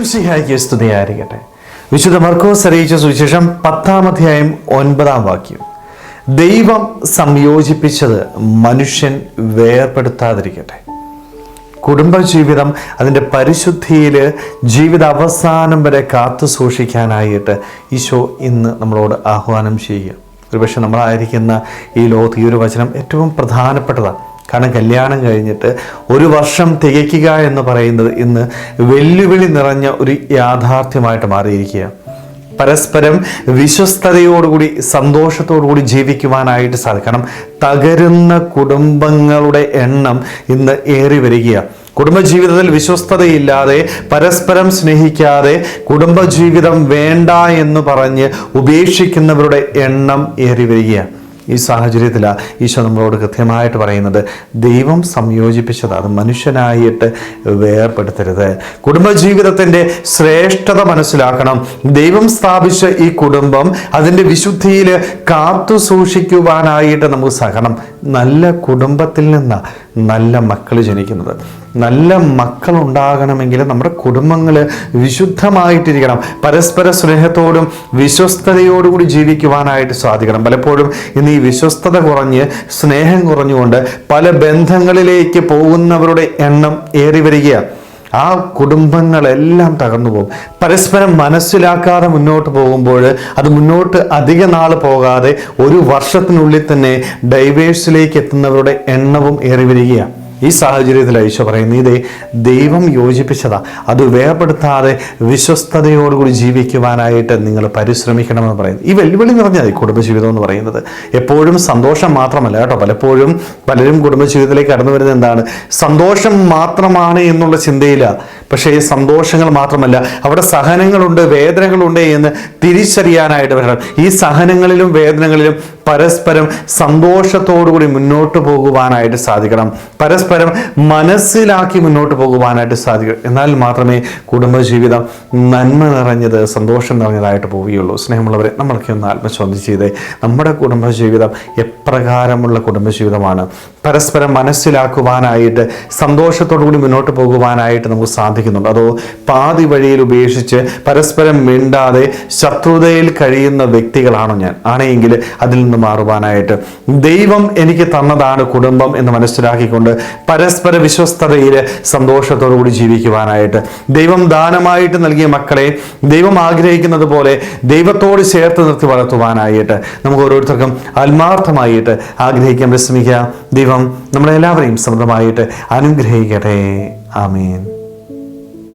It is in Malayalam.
ഈശ്വംസിഹായിക്ക് സ്തുതിയായിരിക്കട്ടെ വിശുദ്ധ മർക്കോസ് അറിയിച്ച സുവിശേഷം പത്താം അധ്യായം ഒൻപതാം വാക്യം ദൈവം സംയോജിപ്പിച്ചത് മനുഷ്യൻ വേർപെടുത്താതിരിക്കട്ടെ കുടുംബജീവിതം അതിന്റെ പരിശുദ്ധിയിൽ ജീവിത അവസാനം വരെ കാത്തു സൂക്ഷിക്കാനായിട്ട് ഈശോ ഇന്ന് നമ്മളോട് ആഹ്വാനം ചെയ്യുക ഒരുപക്ഷെ നമ്മളായിരിക്കുന്ന ഈ ലോകത്ത് ഈ ഒരു വചനം ഏറ്റവും പ്രധാനപ്പെട്ടതാണ് കാരണം കല്യാണം കഴിഞ്ഞിട്ട് ഒരു വർഷം തികയ്ക്കുക എന്ന് പറയുന്നത് ഇന്ന് വെല്ലുവിളി നിറഞ്ഞ ഒരു യാഥാർത്ഥ്യമായിട്ട് മാറിയിരിക്കുകയാണ്. പരസ്പരം വിശ്വസ്തയോടുകൂടി സന്തോഷത്തോടുകൂടി ജീവിക്കുവാനായിട്ട് സാധിക്കണം തകരുന്ന കുടുംബങ്ങളുടെ എണ്ണം ഇന്ന് ഏറി വരികയാണ്. കുടുംബജീവിതത്തിൽ വിശ്വസ്തതയില്ലാതെ പരസ്പരം സ്നേഹിക്കാതെ കുടുംബജീവിതം വേണ്ട എന്ന് പറഞ്ഞ് ഉപേക്ഷിക്കുന്നവരുടെ എണ്ണം ഏറി വരികയാണ്. ഈ സാഹചര്യത്തിലാണ് ഈശോ നമ്മളോട് കൃത്യമായിട്ട് പറയുന്നത് ദൈവം സംയോജിപ്പിച്ചത് അത് മനുഷ്യനായിട്ട് വേർപ്പെടുത്തരുത് കുടുംബജീവിതത്തിന്റെ ശ്രേഷ്ഠത മനസ്സിലാക്കണം. ദൈവം സ്ഥാപിച്ച ഈ കുടുംബം അതിന്റെ വിശുദ്ധിയിൽ കാത്തു സൂക്ഷിക്കുവാനായിട്ട് നമുക്ക് സഹണം നല്ല കുടുംബത്തിൽ നിന്ന് നല്ല മക്കൾ ജനിക്കുന്നത്. നല്ല മക്കൾ ഉണ്ടാകണമെങ്കിൽ നമ്മുടെ കുടുംബങ്ങൾ വിശുദ്ധമായിട്ടിരിക്കണം. പരസ്പര സ്നേഹത്തോടും വിശ്വസ്തയോടുകൂടി ജീവിക്കുവാനായിട്ട് സാധിക്കണം. പലപ്പോഴും ഇന്ന് ഈ വിശ്വസ്തത കുറഞ്ഞ് സ്നേഹം കുറഞ്ഞുകൊണ്ട് പല ബന്ധങ്ങളിലേക്ക് പോകുന്നവരുടെ എണ്ണം ഏറി വരികയാണ് ആ കുടുംബങ്ങളെല്ലാം തകർന്നു പോകും. പരസ്പരം മനസ്സിലാക്കാതെ മുന്നോട്ട് പോകുമ്പോൾ അത് മുന്നോട്ട് അധിക നാൾ പോകാതെ ഒരു വർഷത്തിനുള്ളിൽ തന്നെ ഡൈവേഴ്സിലേക്ക് എത്തുന്നവരുടെ എണ്ണവും ഏറി വരികയാണ് ഈ സാഹചര്യത്തിൽ ഈശോ പറയുന്നു ഇതേ ദൈവം യോജിപ്പിച്ചതാ. അത് വേർപെടുത്താതെ വിശ്വസ്തയോടുകൂടി ജീവിക്കുവാനായിട്ട് നിങ്ങൾ പരിശ്രമിക്കണമെന്ന് പറയുന്നു. ഈ വെല്ലുവിളി നിറഞ്ഞ കുടുംബജീവിതം എന്ന് പറയുന്നത്. എപ്പോഴും സന്തോഷം മാത്രമല്ല കേട്ടോ. പലപ്പോഴും പലരും കുടുംബജീവിതത്തിലേക്ക് കടന്നു വരുന്നത് എന്താണ്? സന്തോഷം മാത്രമാണ് എന്നുള്ള ചിന്തയില്ല പക്ഷേ ഈ സന്തോഷങ്ങൾ മാത്രമല്ല അവിടെ സഹനങ്ങളുണ്ട് വേദനകളുണ്ട് എന്ന് തിരിച്ചറിയാനായിട്ട് വരണം. ഈ സഹനങ്ങളിലും വേദനകളിലും പരസ്പരം സന്തോഷത്തോടുകൂടി മുന്നോട്ട് പോകുവാനായിട്ട് സാധിക്കണം. പരസ്പരം മനസ്സിലാക്കി മുന്നോട്ട് പോകുവാനായിട്ട് സാധിക്കും. എന്നാൽ മാത്രമേ കുടുംബജീവിതം നന്മ നിറഞ്ഞത് സന്തോഷം നിറഞ്ഞതായിട്ട് പോവുകയുള്ളൂ. സ്നേഹമുള്ളവരെ നമ്മൾക്ക് ഒന്ന് ആത്മചോദ്യം ചെയ്തേ. നമ്മുടെ കുടുംബജീവിതം എപ്രകാരമുള്ള കുടുംബജീവിതമാണ്. പരസ്പരം മനസ്സിലാക്കുവാനായിട്ട് സന്തോഷത്തോടുകൂടി മുന്നോട്ട് പോകുവാനായിട്ട് നമുക്ക് സാധിക്കുന്നുണ്ട്. അതോ പാതി വഴിയിൽ ഉപേക്ഷിച്ച് പരസ്പരം മിണ്ടാതെ ശത്രുതയിൽ കഴിയുന്ന വ്യക്തികളാണോ ഞാൻ? ആണെങ്കിൽ അതിൽ നിന്ന് മാറുവാനായിട്ട്. ദൈവം എനിക്ക് തന്നതാണ് കുടുംബം എന്ന് മനസ്സിലാക്കിക്കൊണ്ട് പരസ്പര വിശ്വസ്തതയിൽ സന്തോഷത്തോടുകൂടി ജീവിക്കുവാനായിട്ട്. ദൈവം ദാനമായിട്ട് നൽകിയ മക്കളെ ദൈവം ആഗ്രഹിക്കുന്നത് പോലെ ദൈവത്തോട് ചേർത്ത് നിർത്തി വളർത്തുവാനായിട്ട് നമുക്ക് ഓരോരുത്തർക്കും ആത്മാർത്ഥമായിട്ട് ആഗ്രഹിക്കാൻ വിശ്രമിക്കുക ദൈവം നമ്മളെല്ലാവരെയും സമൃദ്ധമായിട്ട് അനുഗ്രഹിക്കട്ടെ. ആമീൻ.